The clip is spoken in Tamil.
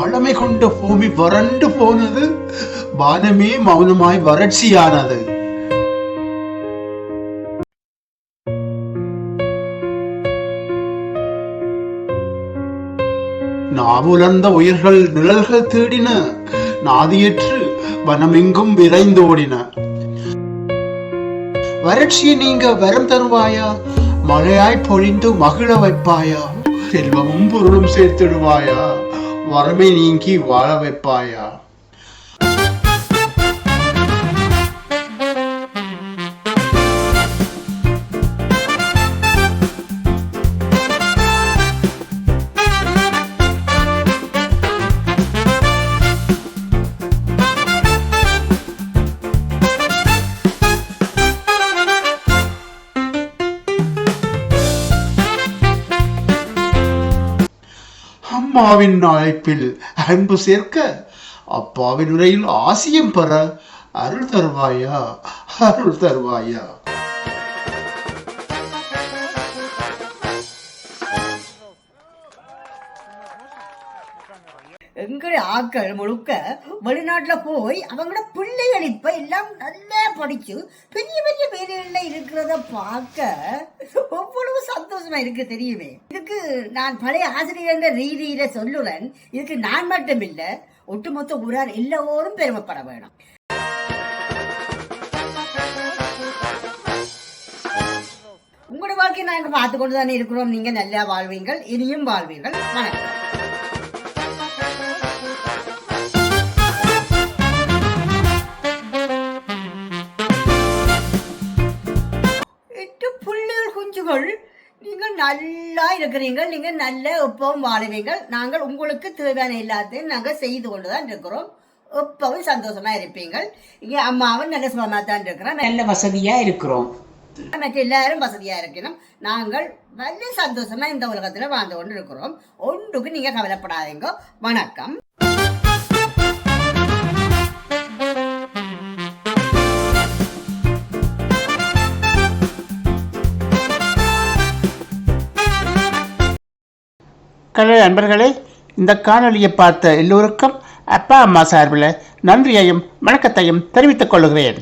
வளமை கொண்ட பூமி வறண்டு போனது வானமே மௌனமாய் வறட்சியானது. நாவுலர்ந்த உயிர்கள் நிழல்கள் தேடின நாதியற்று வனமெங்கும் விரைந்தோடின. வறட்சியை நீங்க வரம் தருவாயா? மழையாய் பொழிந்து மகிழ வைப்பாயா? செல்வமும் பொருளும் சேர்த்திடுவாயா? வறுமை நீங்கி வாழ வைப்பாயா? அம்மாவின் அழைப்பில் அன்பு சேர்க்க அப்பாவின் உரையில் ஆசியம் பெற அருள் தருவாயா? அருள் தருவாயா? எங்களுடைய ஆக்கள் முழுக்க வெளிநாட்டுல போய் அவங்களோட பிள்ளைகள் இப்ப எல்லாம் நல்லா படிச்சு பெரிய பெரிய வேலைகள்ல இருக்கிறத பார்க்க எவ்வளவு சந்தோஷமா இருக்கு தெரியுமே? இதுக்கு நான் பழைய ஆசிரியர்கள் ரீதியில சொல்லுறேன். இதுக்கு நான் மட்டும் இல்ல ஒட்டுமொத்த ஊரார் எல்லோரும் பெருமைப்பட வேணும். உங்களோட வாழ்க்கையை நாங்கள் பார்த்து கொண்டு தானே இருக்கிறோம். நீங்க நல்லா வாழ்வீங்கள் இனியும் வாழ்வீர்கள். வணக்கம். எட்டு புள்ளிகள் குஞ்சுகள் நல்லா இருக்கிறீங்க நீங்கள் நல்ல எப்பவும் வாழுவீங்கள் நாங்கள் உங்களுக்கு தேவையான எல்லாத்தையும் நாங்கள் செய்து கொண்டு தான் இருக்கிறோம். எப்பவும் சந்தோஷமா இருப்பீங்கள் இங்கே அம்மாவும் நல்ல சுகமாக தான் இருக்கிறோம் நல்ல வசதியா இருக்கிறோம். மற்ற எல்லாரும் வசதியா இருக்கணும். நாங்கள் நல்ல சந்தோஷமா இந்த உலகத்துல வாழ்ந்து கொண்டு இருக்கிறோம் ஒன்றுக்கு நீங்க கவலைப்படாதீங்க. வணக்கம். கலை நண்பர்களே இந்த காணொலியை பார்த்த எல்லோருக்கும் அப்பா அம்மா சார்பில் நன்றியையும் வணக்கத்தையும் தெரிவித்துக் கொள்கிறேன்.